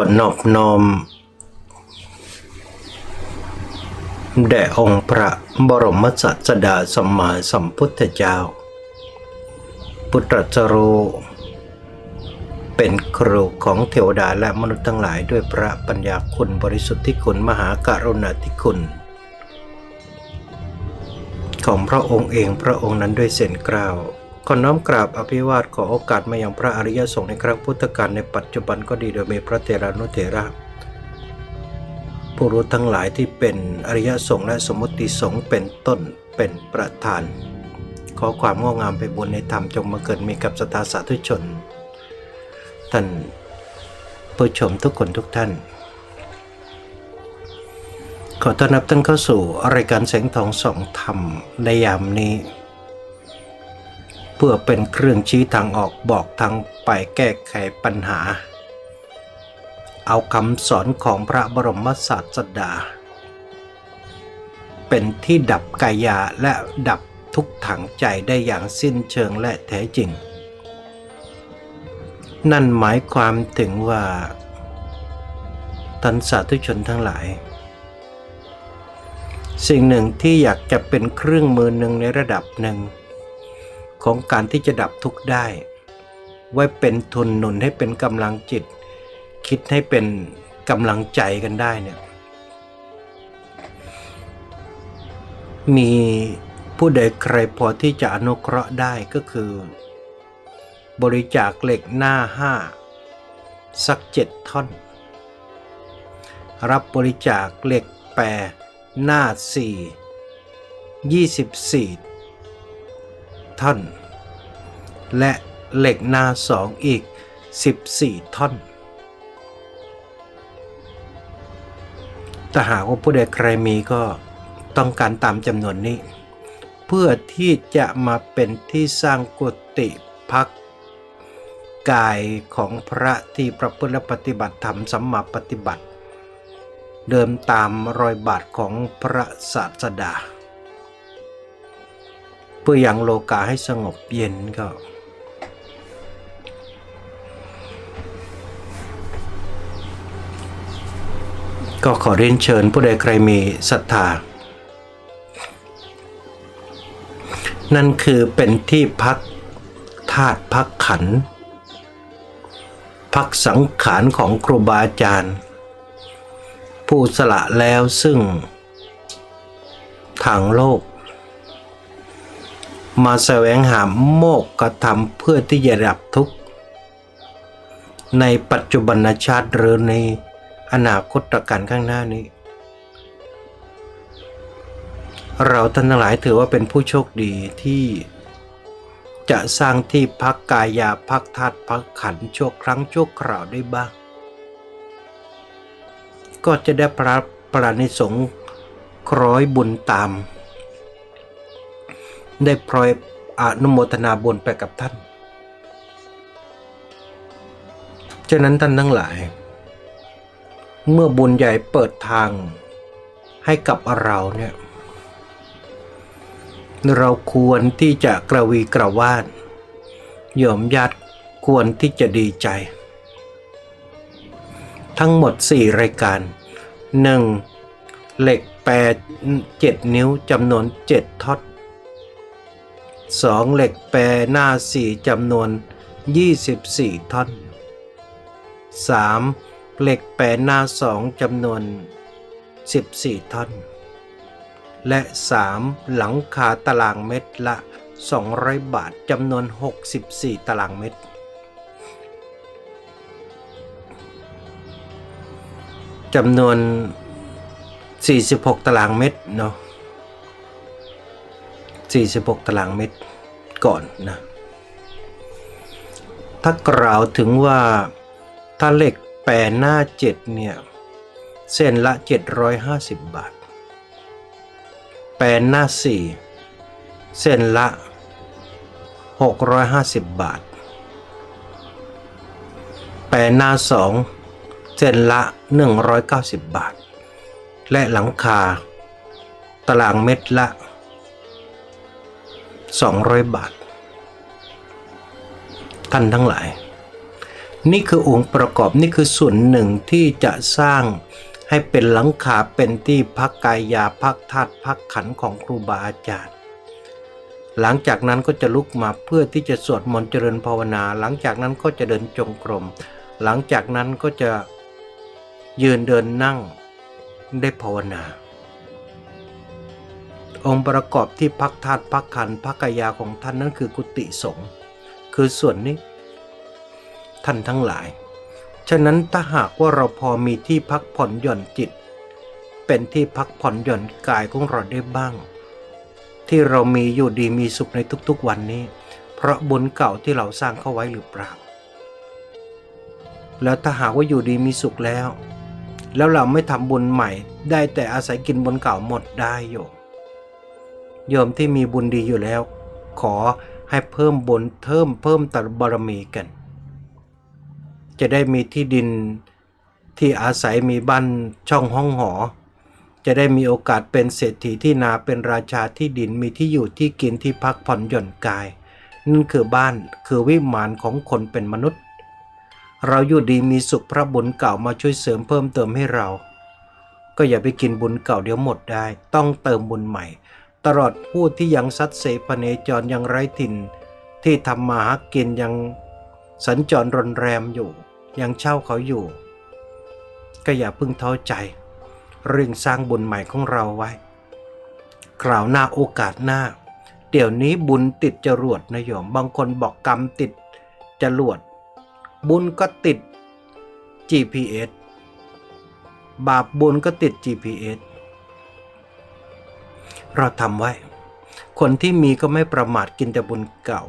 ก็นอบน้อมแด่องค์พระบรมศาสดาสัมมาสัมพุทธเจ้า พุทธตรัสรู้เป็นครูของเทวดาและมนุษย์ทั้งหลายด้วยพระปัญญาคุณบริสุทธิคุณมหาการุณาธิคุณ ของพระองค์เองพระองค์นั้นด้วยเส้นกล้าว ขอน้อมกราบอภิวาทขอโอกาสมายังพระอริยสงฆ์ในครั้งพุทธกาลในปัจจุบันก็ดีโดยมีพระเถรานุเถระผู้รู้ทั้งหลายที่เป็นอริยสงฆ์และสมมติสงฆ์เป็นต้นเป็นประธาน ขอความงอกงามไปบุญในธรรมจงมาเกิดมีกับสตาสาธุชน ท่านผู้ชมทุกคนทุกท่าน ขอต้อนรับท่านเข้าสู่รายการแสงทองสองธรรมในยามนี้ เพื่อเป็นเครื่องชี้ทางออกบอกทางไปแก้ไขปัญหา เอาคำสอนของพระบรมศาสดา เป็นที่ดับกายาและดับทุกถังใจได้อย่างสิ้นเชิงและแท้จริง นั่นหมายความถึงว่าท่านสาธุชนทั้งหลาย สิ่งหนึ่งที่อยากจะเป็นเครื่องมือหนึ่งในระดับหนึ่ง ของการที่จะดับทุกข์ได้ ไว้เป็นทุนหนุนให้เป็นกำลังจิต คิดให้เป็นกำลังใจกันได้เนี่ยมีผู้ใดใครพอที่จะอนุเคราะห์ได้ก็คือ บริจาคเหล็กหน้าห้าสักเจ็ดท่อน รับบริจาคเหล็กแปรหน้าสี่ยี่สิบสี่ท่อน และเหล็กนาสองอีก 14 ท่อน ถ้าหากว่าผู้ใดใครมีก็ต้องการตามจำนวนนี้ เพื่อที่จะมาเป็นที่สร้างกุฏิพักกายของพระที่ประพฤติปฏิบัติธรรมสัมมาปฏิบัติ เดิมตามรอยบาทของพระศาสดา เพื่อยังโลกาให้สงบเย็นก็ ก็ขอเรียนเชิญผู้ใดใครมีศรัทธา นั่นคือเป็นที่พักธาตุพักขัน พักสังขารของครูบาอาจารย์ ผู้สละแล้วซึ่ง ทางโลก มาแสวงหาโมกกระทำเพื่อที่จะดับทุกข์ ในปัจจุบันชาติหรือใน อนาคตการข้างหน้านี้ เราท่านทั้งหลายถือว่าเป็นผู้โชคดีที่จะสร้างที่พักกายาพักธาตุพักขันชั่วครั้งชั่วคราวได้บ้าง ก็จะได้พระปรานิสงฆ์คร้อยบุญตาม ได้พลอยอนุโมทนาบุญไปกับท่าน ฉะนั้นท่านทั้งหลาย เมื่อบุญใหญ่เปิดทางให้กับเราเนี่ย เราควรที่จะกระวีกระวาดโยมญาติควรที่จะดีใจ ทั้งหมด 4 รายการ 1. เหล็กแปด7นิ้วจำนวน 7ท่อน 2. เหล็กแปรหน้า 4จำนวน 24ท่อน 3. เหล็กแปรหน้า2จำนวน 14 ท่อน และ 3. หลังคาตารางเมตรละ 200 บาทจำนวน 64 ตารางเมตร จำนวน 46 ตารางเมตรเนาะ46 ตารางเมตรก่อนนะ ถ้ากล่าวถึงว่าถ้าเหล็ก แปรหน้า7เนี่ยเส้นละ 750 บาทแปรหน้า4เส้นละ 650 บาทแปรหน้า2เส้นละ 190 บาท และหลังคา ตารางเมตรละ 200 บาท ท่านทั้งหลาย นี่คือองค์ประกอบนี่คือส่วนหนึ่งที่จะสร้างให้เป็นหลังคาเป็นที่พักกายยาพักธาตุพักขันของครูบาอาจารย์ หลังจากนั้นก็จะลุกมาเพื่อที่จะสวดมนต์เจริญภาวนา หลังจากนั้นก็จะเดินจงกรม หลังจากนั้นก็จะยืนเดินนั่งได้ภาวนา องค์ประกอบที่พักธาตุพักขันพักกายาของท่านนั่นคือกุฏิสงฆ์คือส่วนนี้ ท่านทั้งหลาย ฉะนั้นถ้าหากว่าเราพอมีที่พักผ่อนหย่อนจิต เป็นที่พักผ่อนหย่อนกายของเราได้บ้าง ที่เรามีอยู่ดีมีสุขในทุกๆวันนี้ เพราะบุญเก่าที่เราสร้างเข้าไว้หรือเปล่า แล้วถ้าหากว่าอยู่ดีมีสุขแล้ว แล้วเราไม่ทำบุญใหม่ ได้แต่อาศัยกินบุญเก่าหมดได้โยมโยมที่มีบุญดีอยู่แล้ว ขอให้เพิ่มบุญเพิ่มเพิ่มตบารมีกัน จะได้มีที่ดินที่อาศัยมีบ้านช่องห้องหอ จะได้มีโอกาสเป็นเศรษฐีที่นาเป็นราชาที่ดินมีที่อยู่ที่กินที่พักผ่อนหย่อนกาย นั่นคือบ้านคือวิมานของคนเป็นมนุษย์ เราอยู่ดีมีสุขพระบุญเก่ามาช่วยเสริมเพิ่มเติมให้เรา ก็อย่าไปกินบุญเก่าเดี๋ยวหมดได้ ต้องเติมบุญใหม่ ตลอดผู้ที่ยังซัดเสพเนจรยังไร้ถิ่น ที่ทำมาหากินยังสัญจรรนแรมอยู่ ยังเช่าเขาอยู่ ก็อย่าเพิ่งท้อใจ เร่งสร้างบุญใหม่ของเราไว้คราวหน้าโอกาสหน้า เดี๋ยวนี้บุญติดจรวดนะโยมบางคนบอกกรรมติดจรวด บุญก็ติด GPS บาปบุญก็ติด GPS เราทำไว้ คนที่มีก็ไม่ประมาทกินแต่บุญเก่า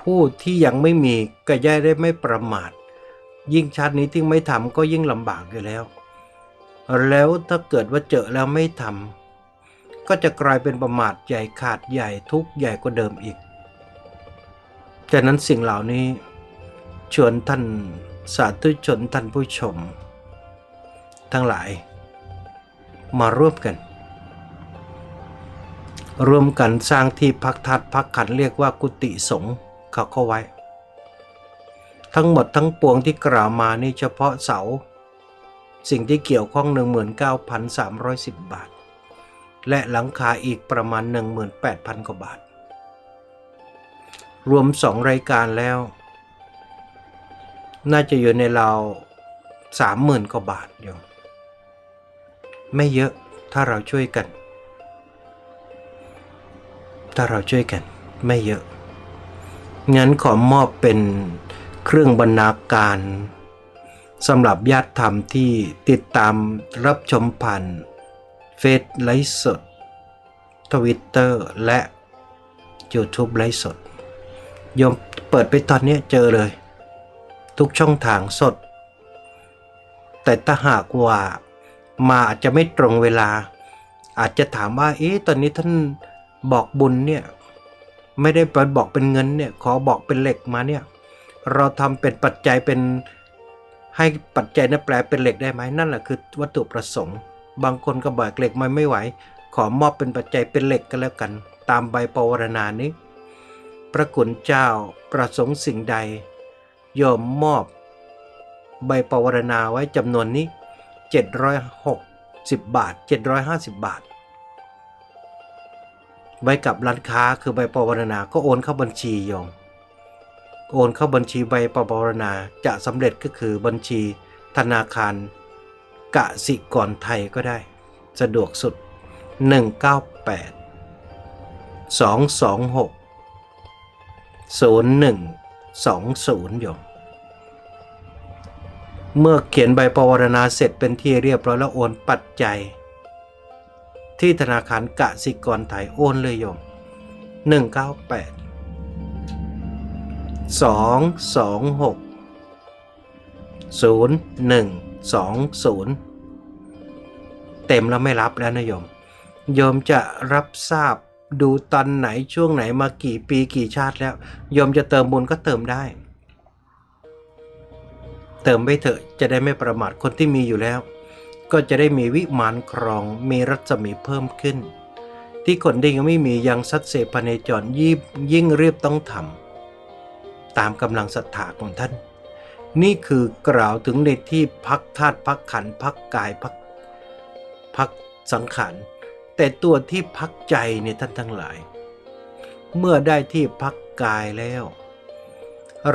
ผู้ที่ยังไม่มีก็ย่ได้ไม่ประมาท ยิ่งชาตินี้ที่ไม่ทำก็ยิ่งลำบากอยู่แล้ว แล้วถ้าเกิดว่าเจอแล้วไม่ทำก็จะกลายเป็นประมาทใหญ่ขาดใหญ่ทุกใหญ่กว่าเดิมอีกฉะนั้นสิ่งเหล่านี้ชวนท่านสาธุชนท่านผู้ชม ทั้งหลายมาร่วมกัน ร่วมกันสร้างที่พักทัดพักขันเรียกว่ากุฏิสงฆ์เขาเข้าไว้ ทั้งหมดทั้งปวงที่กล่าวมานี่เฉพาะเสา สิ่งที่เกี่ยวข้อง 19,310 บาท และหลังคาอีกประมาณ 18,000 กว่าบาท รวม 2 รายการแล้ว น่าจะอยู่ในราว30,000 กว่าบาทโยมไม่เยอะถ้าเราช่วยกัน ถ้าเราช่วยกันไม่เยอะงั้นขอมอบเป็น เครื่องบรรณาการสำหรับญาติธรรมที่ติดตามรับชมผ่านเฟซไลฟ์สดทวิตเตอร์และ YouTube ไลฟ์สดยมเปิดไปตอนนี้เจอเลย ทุกช่องทางสด แต่ถ้าหากว่ามาอาจจะไม่ตรงเวลา อาจจะถามว่า เอ๊ะตอนนี้ท่านบอกบุญเนี่ย ไม่ได้ไปบอกเป็นเงินเนี่ย ขอบอกเป็นเหล็กมาเนี่ย เราทำเป็นปัจจัยเป็นให้ปัจจัยนั้นแปลเป็นเหล็กได้ไหมนั่นแหละคือวัตถุประสงค์ บางคนก็บอกเหล็กมันไม่ไหว ขอมอบเป็นปัจจัยเป็นเหล็กก็แล้วกัน ตามใบปวารณานี้ พระกุณเจ้าประสงค์สิ่งใดยอมมอบ ใบปวารณาไว้จำนวนนี้ 760 บาท 750 บาทใบกับร้านค้าคือใบปวารณาก็โอนเข้าบัญชีโยม โอนเข้าบัญชีใบปวารณาจะสำเร็จก็คือบัญชีธนาคารกสิกรไทยก็ได้ สะดวกสุด 198 226 0120โยมเมื่อเขียนใบปวารณาเสร็จเป็นที่เรียบร้อยแล้วโอนปัจจัย ที่ธนาคารกสิกรไทยโอนเลยโยม198 226 0120เต็มแล้วไม่รับแล้วนะโยม โยมจะรับทราบดูตอนไหนช่วงไหนมากี่ปีกี่ชาติแล้ว โยมจะเติมบุญก็เติมได้ เติมไปเถอะจะได้ไม่ประมาทคนที่มีอยู่แล้ว ก็จะได้มีวิมานครองมีรัศมีเพิ่มขึ้น ที่คนที่ยังไม่มียังสัดเสพเนจรยิบยิ่งเรียบต้องทำ ตามกำลังศรัทธาของท่าน นี่คือกล่าวถึงในที่พักธาตุพักขันพักกายพักพักสังขารแต่ตัวที่พักใจเนี่ยท่านทั้งหลาย เมื่อได้ที่พักกายแล้ว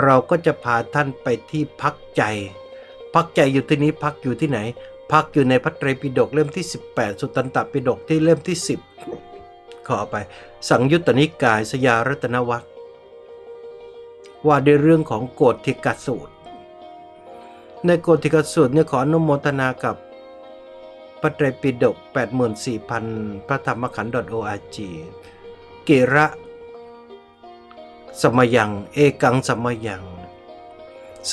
เราก็จะพาท่านไปที่พักใจ พักใจอยู่ที่นี้พักอยู่ที่ไหน พักอยู่ในพระไตรปิฎกเล่มที่ 18 สุตตันตปิฎกที่เล่มที่ 10 ขอไป สังยุตตนิกายสยารัตนวัตร ว่าในเรื่องของโกฏทิกสูตร ในโกฏทิกสูตรเนี่ยขออนุโมทนากับพระไตรปิฎก84,000 พระธรรมขันธ์ .org เกระสมยัง เอกังสมยัง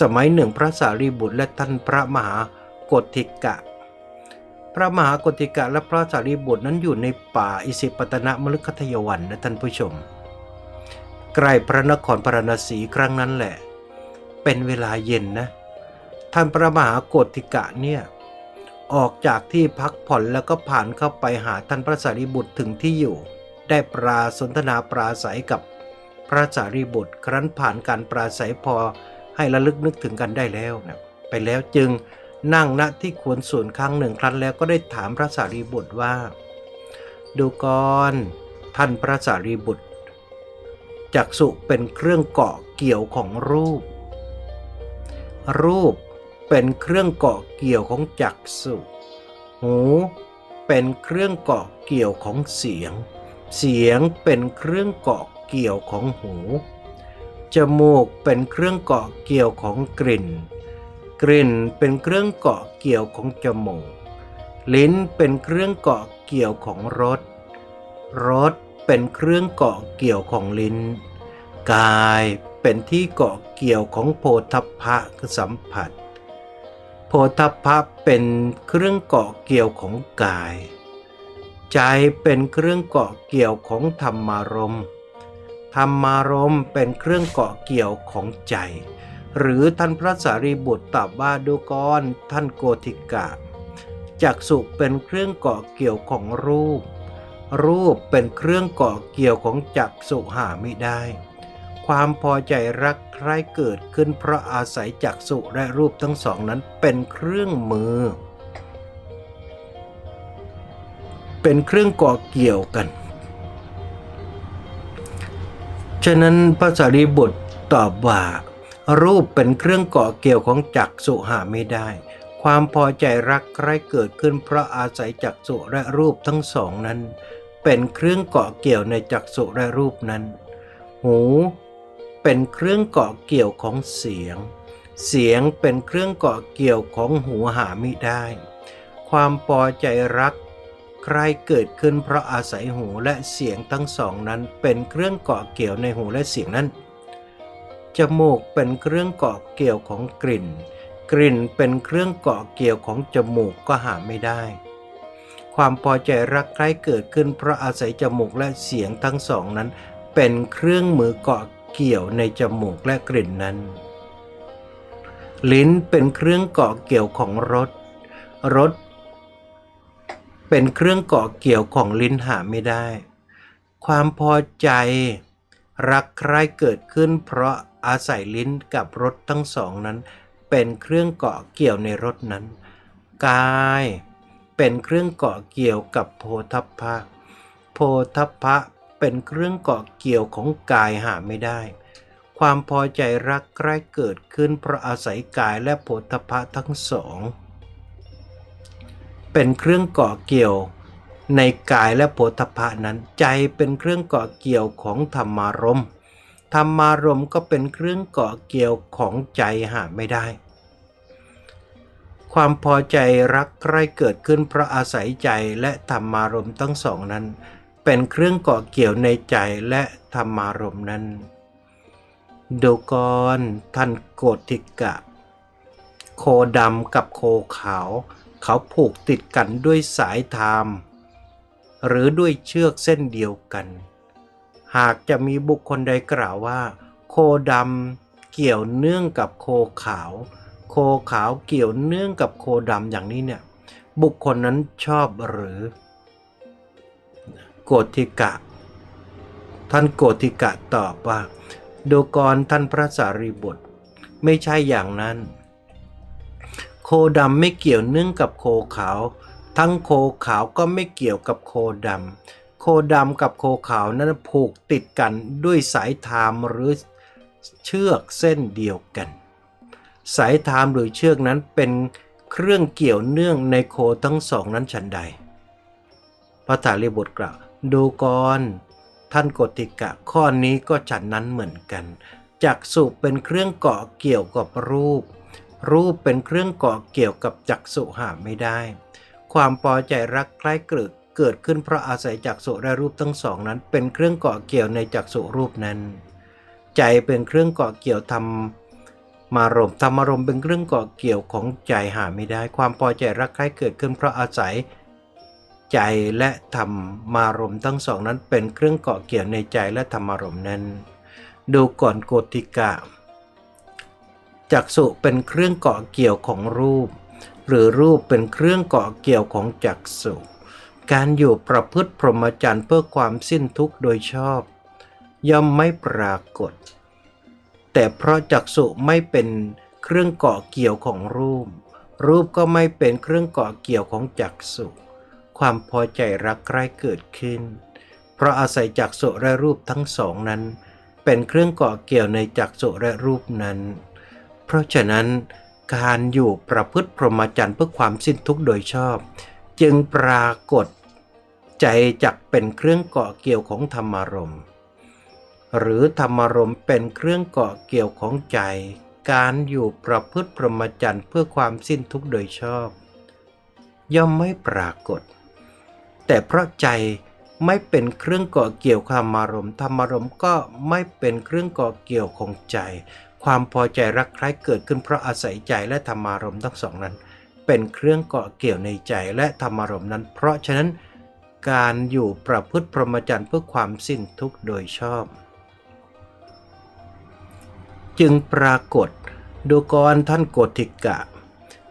สมัยหนึ่งพระสารีบุตรและท่านพระมหากฏิกะ พระมหากฏิกะและพระสารีบุตรนั้นอยู่ในป่าอิสิปตนะมฤคทยวันนะท่านผู้ชม ใกล้พระนครพาราณสีครั้งนั้นแหละ เป็นเวลาเย็นนะ ท่านพระมหากฏิกะเนี่ยออกจากที่พักผ่อนแล้วก็ผ่านเข้าไปหาท่านพระสารีบุตรถึงที่อยู่ ได้ปราสนทนาปราศัยกับพระสารีบุตร ครั้นผ่านการปราศัยพอให้ระลึกนึกถึงกันได้แล้วนะไปแล้วจึงนั่งณที่ควรส่วนครั้งหนึ่งครั้นแล้วก็ได้ถามพระสารีบุตรว่า ดูก่อนท่านพระสารีบุตร จักสุเป็นเครื่องเกาะเกี่ยวของรูป รูปเป็นเครื่องเกาะเกี่ยวของจักสุหูเป็นเครื่องเกาะเกี่ยวของเสียง เสียงเป็นเครื่องเกาะเกี่ยวของหู จมูกเป็นเครื่องเกาะเกี่ยวของกลิ่น กลิ่นเป็นเครื่องเกาะเกี่ยวของจมูก ลิ้นเป็นเครื่องเกาะเกี่ยวของรส รส เป็นเครื่องเกาะเกี่ยวของลิ้น กายเป็นที่เกาะเกี่ยวของโพธพะคือสัมผัส โพธพะเป็นเครื่องเกาะเกี่ยวของกาย ใจเป็นเครื่องเกาะเกี่ยวของธรรมารมธรรมารมเป็นเครื่องเกาะเกี่ยวของใจ หรือท่านพระสารีบุตรตอบว่าดูก่อนท่านโกธิกะจักสุเป็นเครื่องเกาะเกี่ยวของรูป รูปเป็นเครื่องเกาะเกี่ยวของจักสุหาไม่ได้ ความพอใจรักใคร่เกิดขึ้นเพราะอาศัยจักสุและรูปทั้งสองนั้นเป็นเครื่องมือ เป็นเครื่องเกาะเกี่ยวกัน ฉะนั้นพระสารีบุตรตอบว่า รูปเป็นเครื่องเกาะเกี่ยวของจักสุหาไม่ได้ความพอใจรักใคร่เกิดขึ้นเพราะอาศัยจักสุและรูปทั้งสองนั้น เป็นเครื่องเกาะเกี่ยวในจักสุและรูปนั้น หูเป็นเครื่องเกาะเกี่ยวของเสียง เสียงเป็นเครื่องเกาะเกี่ยวของหูหาไม่ได้ ความพอใจรักใครเกิดขึ้นเพราะอาศัยหูและเสียงทั้งสองนั้นเป็นเครื่องเกาะเกี่ยวในหูและเสียงนั้น จมูกเป็นเครื่องเกาะเกี่ยวของกลิ่น กลิ่นเป็นเครื่องเกาะเกี่ยวของจมูกก็หาไม่ได้ ความพอใจรักใครเกิดขึ้นเพราะอาศัยจมูกและเสียงทั้งสองนั้น เป็นเครื่องมือเกาะเกี่ยวในจมูกและกลิ่นนั้น ลิ้นเป็นเครื่องเกาะเกี่ยวของรสรสเป็นเครื่องเกาะเกี่ยวของลิ้นหาไม่ได้ ความพอใจ รักใคร่เกิดขึ้น เพราะอาศัยลิ้นกับรสทั้งสองนั้น เป็นเครื่องเกาะเกี่ยวในรสนั้น กาย เป็นเครื่องเกาะเกี่ยวกับโพธพภะโพธพภะเป็นเครื่องเกาะเกี่ยวของกายหาไม่ได้ ความพอใจรักใคร่เกิดขึ้นเพราะอาศัยกายและโพธพภะทั้งสอง เป็นเครื่องเกาะเกี่ยวในกายและโพธพะนั้นใจเป็นเครื่องเกาะเกี่ยวของธรรมารมธรรมารมก็เป็นเครื่องเกาะเกี่ยวของใจหาไม่ได้ ความพอใจรักใคร่เกิดขึ้นเพราะอาศัยใจและธรรมารมณ์ทั้งสองนั้น เป็นเครื่องเกาะเกี่ยวในใจและธรรมารมณ์นั้นดูกรท่านโกติกะ โคดำกับโคขาว เขาผูกติดกันด้วยสายทามหรือด้วยเชือกเส้นเดียวกัน หากจะมีบุคคลใดกล่าวว่า โคดำเกี่ยวเนื่องกับโคขาว โคขาวเกี่ยวเนื่องกับโคดำอย่างนี้เนี่ยบุคคลนั้นชอบหรือโกติกะ ท่านโกติกะตอบว่าดูกรท่านพระสารีบุตรไม่ใช่อย่างนั้น โคดำไม่เกี่ยวเนื่องกับโคขาว ทั้งโคขาวก็ไม่เกี่ยวกับโคดำโคดำกับโคขาวนั้นผูกติดกันด้วยสายทามหรือเชือกเส้นเดียวกัน สายทามหรือเชือกนั้นเป็นเครื่องเกี่ยวเนื่องในโคทั้งสองนั้นฉันใด พระสารีบุตรกล่าว ดูก่อนท่านโกติกะข้อนี้ก็ฉันนั้นเหมือนกัน จักสุเป็นเครื่องเกาะเกี่ยวกับรูป รูปเป็นเครื่องเกาะเกี่ยวกับจักสุหาไม่ได้ ความพอใจรักใคล้เกิดเกิดขึ้นเพราะอาศัยจักสุและรูปทั้งสองนั้น เป็นเครื่องเกาะเกี่ยวในจักสุรูปนั้น ใจเป็นเครื่องเกาะเกี่ยวทำ มารมธรรมารมณ์เป็นเครื่องเกาะเกี่ยวของใจหาไม่ได้ ความพอใจรักใคล้เกิดขึ้นเพราะอาศัย ใจและธรรมารมณ์ทั้งสองนั้นเป็นเครื่องเกาะเกี่ยวในใจและธรรมารมณ์นั้น ดูก่อนโกติกะจักสุเป็นเครื่องเกาะเกี่ยวของรูป หรือรูปเป็นเครื่องเกาะเกี่ยวของจักสุการอยู่ประพฤติพรหมจรรย์เพื่อความสิ้นทุกข์โดยชอบ ย่อมไม่ปรากฏ แต่เพราะจักสุไม่เป็นเครื่องเกาะเกี่ยวของรูป รูปก็ไม่เป็นเครื่องเกาะเกี่ยวของจักสุความพอใจรักใคร่เกิดขึ้น เพราะอาศัยจักสุและรูปทั้งสองนั้น เป็นเครื่องเกาะเกี่ยวในจักสุและรูปนั้น เพราะฉะนั้นการอยู่ประพฤติพรหมจรรย์เพื่อความสิ้นทุกข์โดยชอบ จึงปรากฏ ใจจักเป็นเครื่องเกาะเกี่ยวของธรรมารมณ์ หรือธรรมรมเป็นเครื่องเกาะเกี่ยวของใจ การอยู่ประพฤติพรหมจรรย์เพื่อความสิ้นทุกข์โดยชอบ ย่อมไม่ปรากฏ แต่เพราะใจไม่เป็นเครื่องเกาะเกี่ยวธรรมารมธรรมารมก็ไม่เป็นเครื่องเกาะเกี่ยวของใจ ความพอใจรักใคร่เกิดขึ้นเพราะอาศัยใจและธรรมารมทั้งสองนั้น เป็นเครื่องเกาะเกี่ยวในใจและธรรมารมนั้น เพราะฉะนั้นการอยู่ประพฤติพรหมจรรย์เพื่อความสิ้นทุกข์โดยชอบ จึงปรากฏ ดูกรท่านโกติกะ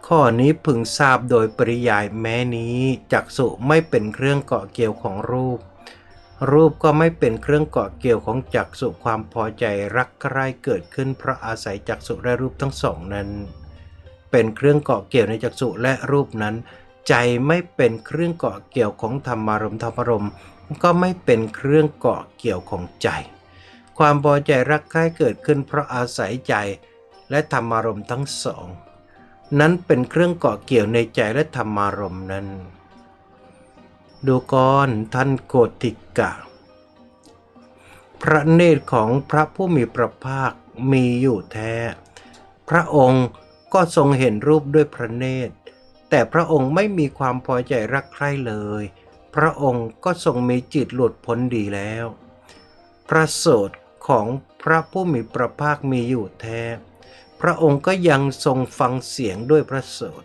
ข้อนี้พึงทราบโดยปริยายแม้นี้จักสุไม่เป็นเครื่องเกาะเกี่ยวของรูป รูปก็ไม่เป็นเครื่องเกาะเกี่ยวของจักสุความพอใจรักใคร่เกิดขึ้นเพราะอาศัยจักสุและรูปทั้งสองนั้น เป็นเครื่องเกาะเกี่ยวในจักสุและรูปนั้น ใจไม่เป็นเครื่องเกาะเกี่ยวของธรรมารมธรรมารมก็ไม่เป็นเครื่องเกาะเกี่ยวของใจ ความพอใจรักใคร่เกิดขึ้นเพราะอาศัยใจและธรรมารมณ์ทั้งสอง นั้นเป็นเครื่องเกาะเกี่ยวในใจและธรรมารมณ์นั้น ดูก่อนท่านโกติกะ พระเนตรของพระผู้มีพระภาคมีอยู่แท้ พระองค์ก็ทรงเห็นรูปด้วยพระเนตร แต่พระองค์ไม่มีความพอใจรักใคร่เลย พระองค์ก็ทรงมีจิตหลุดพ้นดีแล้ว พระโสด ของพระผู้มีพระภาคมีอยู่แท้ พระองค์ก็ยังทรงฟังเสียงด้วยพระโสด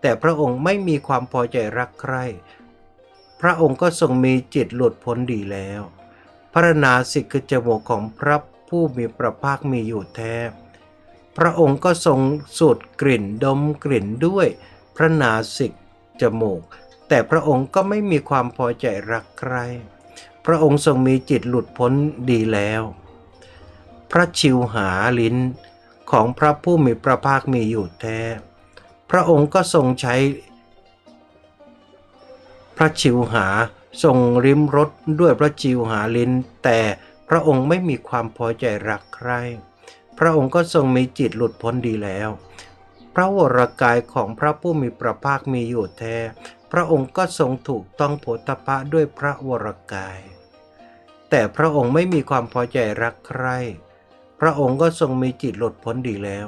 แต่พระองค์ไม่มีความพอใจรักใคร่พระองค์ก็ทรงมีจิตหลุดพ้นดีแล้ว พระนาสิกจมูกของพระผู้มีพระภาคมีอยู่แท้ พระองค์ก็ทรงสูดกลิ่นดมกลิ่นด้วยพระนาสิกจมูก แต่พระองค์ก็ไม่มีความพอใจรักใคร่พระองค์ทรงมีจิตหลุดพ้นดีแล้ว พระชิวหาลิ้นของพระผู้มีพระภาคมีอยู่แท้ พระองค์ก็ทรงใช้ พระชิวหาทรงริมรสด้วยพระชิวหาลิ้น แต่พระองค์ไม่มีความพอใจรักใคร่ พระองค์ก็ทรงมีจิตหลุดพ้นดีแล้ว พระวรกายของพระผู้มีพระภาคมีอยู่แท้ พระองค์ก็ทรงถูกต้องโผฏฐัพะด้วยพระวรกาย แต่พระองค์ไม่มีความพอใจรักใคร่ พระองค์ก็ทรงมีจิตหลุดพ้นดีแล้ว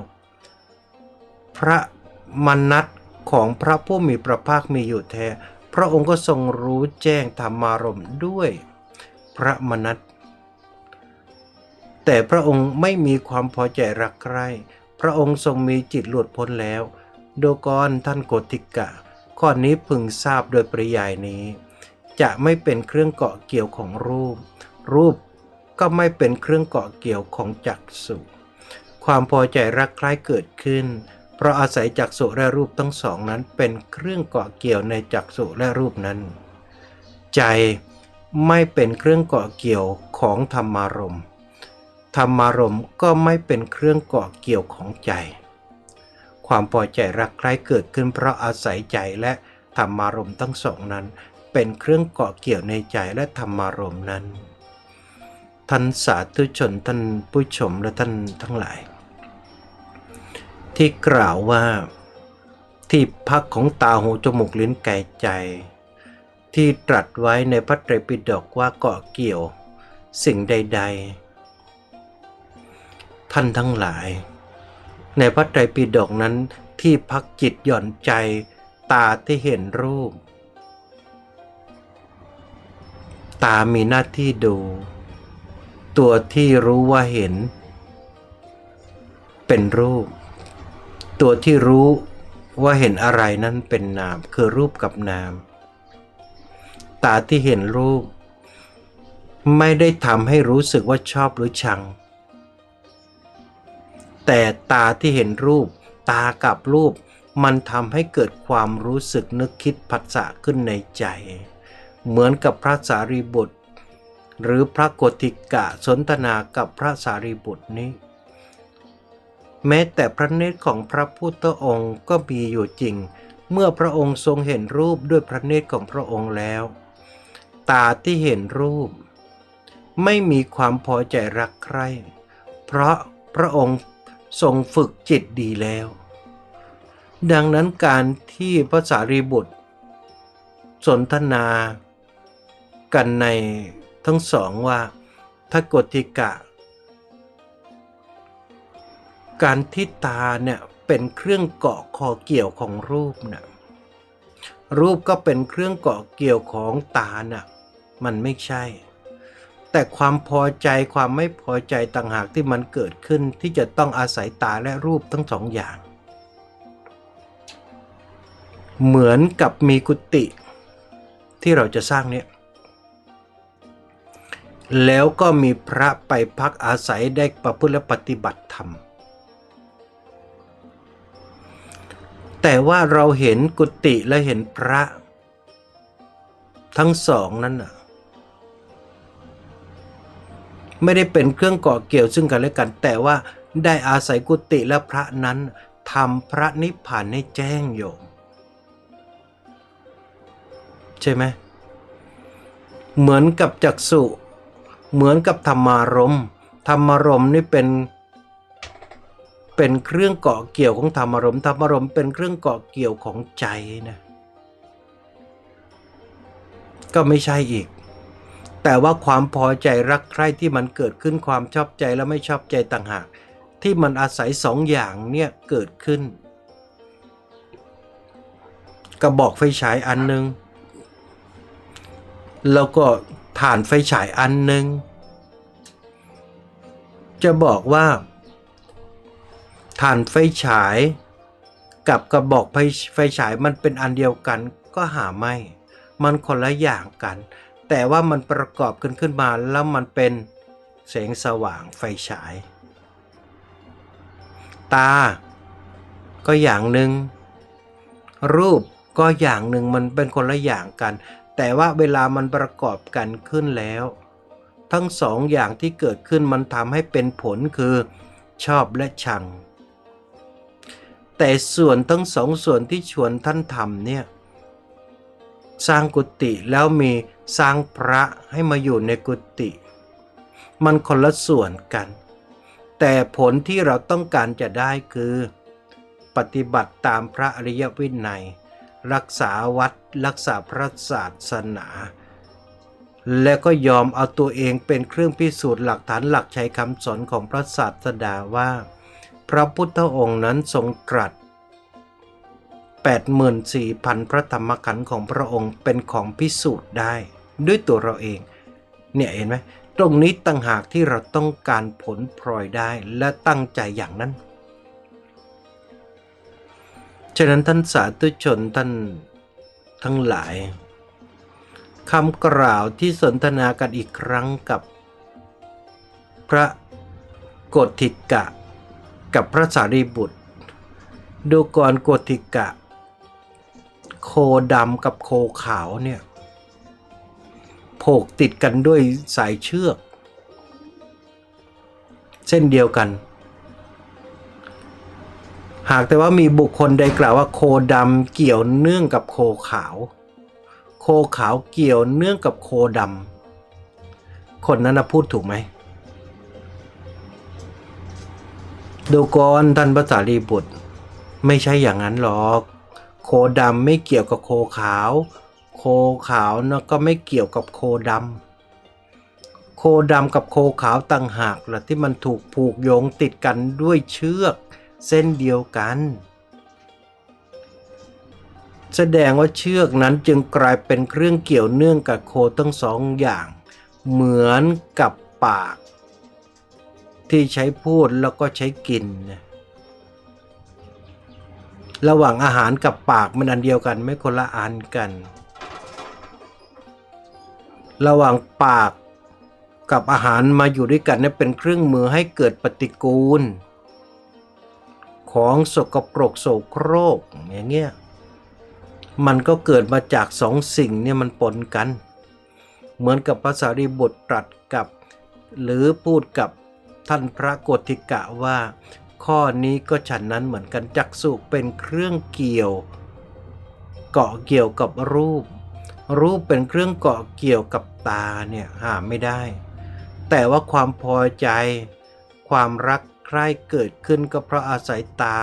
พระมนัตของพระผู้มีพระภาคมีอยู่แท้ พระองค์ก็ทรงรู้แจ้งธรรมารมณ์ด้วย พระมนัตแต่พระองค์ไม่มีความพอใจรักใคร่พระองค์ทรงมีจิตหลุดพ้นแล้ว โดกรท่านโกติกะ ข้อนี้พึงทราบโดยปริยายนี้ จะไม่เป็นเครื่องเกาะเกี่ยวของรูป รูป ก็ไม่เป็นเครื่องเกาะเกี่ยวของจักสุความพอใจรักใคร่เกิดขึ้น เพราะอาศัยจักสุและรูปทั้งสองนั้นเป็นเครื่องเกาะเกี่ยวในจักสุและรูปนั้น ใจไม่เป็นเครื่องเกาะเกี่ยวของธรรมารมณ์ธรรมารมณ์ก็ไม่เป็นเครื่องเกาะเกี่ยวของใจ ความพอใจรักใคร่เกิดขึ้น เพราะอาศัยใจและธรรมารมณ์ทั้งสองนั้น เป็นเครื่องเกาะเกี่ยวในใจและธรรมารมณ์นั้น ท่านสาธุชนท่านผู้ชมและท่านทั้งหลาย ที่กล่าวว่าที่พักของตาหูจมูกลิ้นกายใจ ที่ตรัสไว้ในพระไตรปิฎกว่าเกาะเกี่ยวสิ่งใด ๆ ท่านทั้งหลาย ในพระไตรปิฎกนั้นที่พักจิตหย่อนใจตาที่เห็นรูป ตามีหน้าที่ดู ตัวที่รู้ว่าเห็น เป็นรูป ตัวที่รู้ว่าเห็นอะไรนั้นเป็นนาม คือรูปกับนาม ตาที่เห็นรูป ไม่ได้ทำให้รู้สึกว่าชอบหรือชัง แต่ตาที่เห็นรูป ตากับรูป มันทำให้เกิดความรู้สึกนึกคิดผัสสะขึ้นในใจ เหมือนกับพระสารีบุตร หรือพระโกติกะสนทนากับพระสารีบุตรนี้ แม้แต่พระเนตรของพระพุทธองค์ก็มีอยู่จริง เมื่อพระองค์ทรงเห็นรูปด้วยพระเนตรของพระองค์แล้ว ตาที่เห็นรูป ไม่มีความพอใจรักใคร่ เพราะพระองค์ทรงฝึกจิตดีแล้ว ดังนั้นการที่พระสารีบุตรสนทนากันใน ทั้งสองว่าถ้ากติกะ การที่ตาเนี่ยเป็นเครื่องเกาะคอเกี่ยวของรูปนะรูปก็เป็นเครื่องเกาะเกี่ยวของตาน่ะมันไม่ใช่ แต่ความพอใจความไม่พอใจต่างหากที่มันเกิดขึ้นที่จะต้องอาศัยตาและรูปทั้งสองอย่าง เหมือนกับมีกุฏิที่เราจะสร้างเนี่ย แล้วก็มีพระไปพักอาศัยได้ประพฤติและปฏิบัติธรรม แต่ว่าเราเห็นกุฏิและเห็นพระ ทั้งสองนั้นน่ะไม่ได้เป็นเครื่องก่อเกี่ยวซึ่งกันและกัน แต่ว่าได้อาศัยกุฏิและพระนั้นทำพระนิพพานให้แจ้งโยม ใช่ไหมเหมือนกับจักสุ เหมือนกับธรรมารมธรรมารมณ์นี่เป็น เป็นเครื่องเกาะเกี่ยวของธรรมารมธรรมารมณ์เป็นเครื่องเกาะเกี่ยวของใจนะก็ไม่ใช่อีก แต่ว่าความพอใจรักใคร่ที่มันเกิดขึ้นความชอบใจและไม่ชอบใจต่างหาก ที่มันอาศัยสองอย่างเนี่ยเกิดขึ้นกระบอกไฟฉายอันหนึ่งแล้วก็ ถ่านไฟฉายอันหนึ่งจะบอกว่าถ่านไฟฉายกับกระบอกไฟไฟฉายมันเป็นอันเดียวกันก็หาไม่ มันคนละอย่างกัน แต่ว่ามันประกอบกันขึ้นมาแล้วมันเป็นแสงสว่างไฟฉาย ตา ก็อย่างหนึ่งรูปก็อย่างหนึ่งมันเป็นคนละอย่างกัน แต่ว่าเวลามันประกอบกันขึ้นแล้ว ทั้งสองอย่างที่เกิดขึ้นมันทำให้เป็นผลคือชอบและชัง แต่ส่วนทั้งสองส่วนที่ชวนท่านทำเนี่ยสร้างกุฏิแล้วมีสร้างพระให้มาอยู่ในกุฏิมันคนละส่วนกัน แต่ผลที่เราต้องการจะได้คือ ปฏิบัติตามพระอริยวินัย รักษาวัดรักษาพระศาสนา และก็ยอมเอาตัวเองเป็นเครื่องพิสูจน์หลักฐานหลักใช้คำสอนของพระศาสดาว่า พระพุทธองค์นั้นทรงตรัส84,000 พระธรรมขันธ์ของพระองค์เป็นของพิสูจน์ได้ ด้วยตัวเราเอง เนี่ยเห็นไหมตรงนี้ต่างหากที่เราต้องการผลพลอยได้และตั้งใจอย่างนั้น ฉะนั้นท่านสาธุชนท่านทั้งหลายคำกล่าวที่สนทนากันอีกครั้งกับ พระโกธิกะ กับพระสารีบุตร ดูก่อนโกธิกะ โคดำกับโคขาวเนี่ยโผกติดกันด้วยสายเชือก เส้นเดียวกัน หากแต่ว่ามีบุคคลใดกล่าวว่าโคดำเกี่ยวเนื่องกับโคขาว โคขาวเกี่ยวเนื่องกับโคดำคนนั้นพูดถูกไหมดูก่อนท่านพระสารีบุตร ไม่ใช่อย่างนั้นหรอก โคดำไม่เกี่ยวกับโคขาว โคขาวนะก็ไม่เกี่ยวกับโคดำโคดำกับโคขาวต่างหากละที่มันถูกผูกโยงติดกันด้วยเชือก เส้นเดียวกัน แสดงว่าเชือกนั้นจึงกลายเป็นเครื่องเกี่ยวเนื่องกับโคทั้งสองอย่าง เหมือนกับปาก ที่ใช้พูดแล้วก็ใช้กินนระหว่างอาหารกับปากมันอันเดียวกันไม่คนละอันกัน ระหว่างปากกับอาหารมาอยู่ด้วยกันนี่เป็นเครื่องมือให้เกิดปฏิกูล ของสกปรกโสโครกอย่างเงี้ยมันก็เกิดมาจากสองสิ่งเนี่ยมันปนกัน เหมือนกับภาษารีบุตรตรัสกับ หรือพูดกับท่านพระโกธิกะว่า ข้อนี้ก็ฉันนั้นเหมือนกันจักสุเป็นเครื่องเกี่ยว เกาะเกี่ยวกับรูป รูปเป็นเครื่องเกาะเกี่ยวกับตาเนี่ยหาไม่ได้ แต่ว่าความพอใจ ความรัก ใครเกิดขึ้นก็เพราะอาศัยตา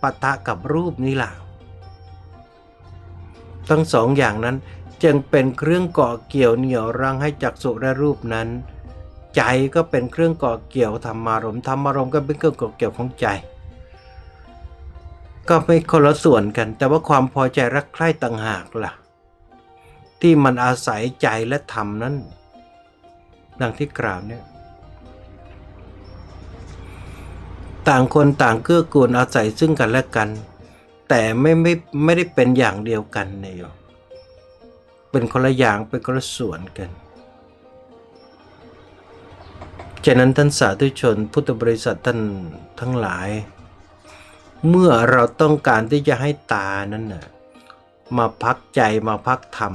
ปะทะกับรูปนี่แหละทั้งสองอย่างนั้นจึงเป็นเครื่องเกาะเกี่ยวเหนี่ยวรั้งให้จักสุและรูปนั้น ใจก็เป็นเครื่องเกาะเกี่ยวธรรมารมธรรมารมก็เป็นเครื่องเกาะเกี่ยวของใจ ก็ไม่คนละส่วนกัน แต่ว่าความพอใจรักใคร่ต่างหากล่ะ ที่มันอาศัยใจและธรรมนั้น ดังที่กล่าวเนี่ย ต่างคนต่างเกื้อกูลอาศัยซึ่งกันและกัน แต่ไม่ไม่ไม่ได้เป็นอย่างเดียวกันเนี่ยเป็นคนละอย่างเป็นคนละส่วนกันฉะนั้นท่านสาธุชนพุทธบริษัทท่านทั้งหลาย เมื่อเราต้องการที่จะให้ตานั้นน่ะมาพักใจมาพักธรรม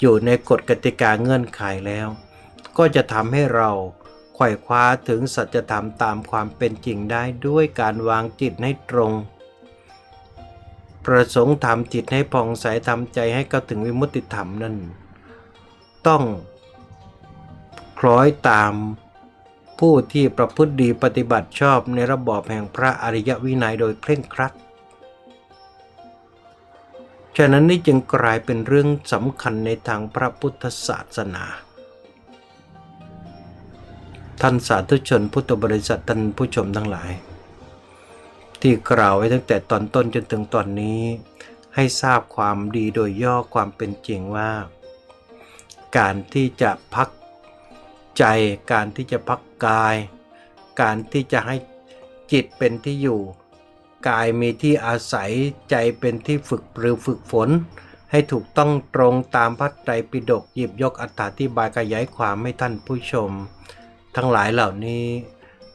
อยู่ในกฎกติกาเงื่อนไขแล้ว ก็จะทำให้เรา ขว่คว้าถึงสัจธรรมตามความเป็นจริงได้ด้วยการวางจิตให้ตรง ประสงค์ทำจิตให้ผ่องใสทำใจให้เข้าถึงวิมุตติธรรมนั่น ต้องคล้อยตามผู้ที่ประพฤติดีปฏิบัติชอบในระบอบแห่งพระอริยวินัยโดยเคร่งครัด ฉะนั้นนี่จึงกลายเป็นเรื่องสำคัญในทางพระพุทธศาสนา ท่านสาธุชนพุทธบริษัทท่านผู้ชมทั้งหลาย ที่กล่าวไว้ตั้งแต่ตอนต้นจนถึงตอนนี้ ให้ทราบความดีโดยย่อความเป็นจริงว่า การที่จะพักใจ การที่จะพักกาย การที่จะให้จิตเป็นที่อยู่ กายมีที่อาศัยใจเป็นที่ฝึกหรือฝึกฝน ให้ถูกต้องตรงตามพระไตรปิฎกหยิบยกอธิธิบายขยายความให้ท่านผู้ชม ทั้งหลายเหล่านี้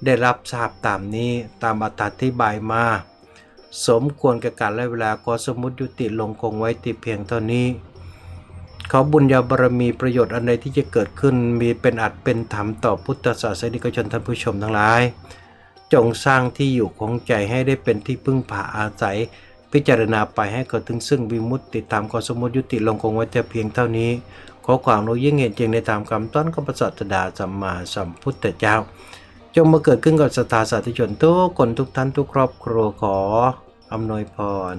ได้รับทราบตามนี้ตามอธิบายมา สมควรแกับการและเวลาขอสมมติยุติลงคงไว้ติเพียงเท่านี้ ขอบุญญาบารมีประโยชน์อันใดที่จะเกิดขึ้นมีเป็นอัดเป็นธรรมต่อพุทธศาสนิกชนท่านผู้ชมทั้งหลาย จงสร้างที่อยู่ของใจให้ได้เป็นที่พึ่งพาอาศัย พิจารณาไปให้เกิดถึงซึ่งวิมุตติตามขอสมมติยุติลงคงไว้แต่เพียงเท่านี้ ขอความรู้ยิ่งเห็นจริงในตามคำต้อนของพระสัสดาสัมมาสัมพุทธเจ้า จงมาเกิดขึ้นกับสตาสาธุชนทุกคนทุกท่านทุกครอบครัวขออำนวยพร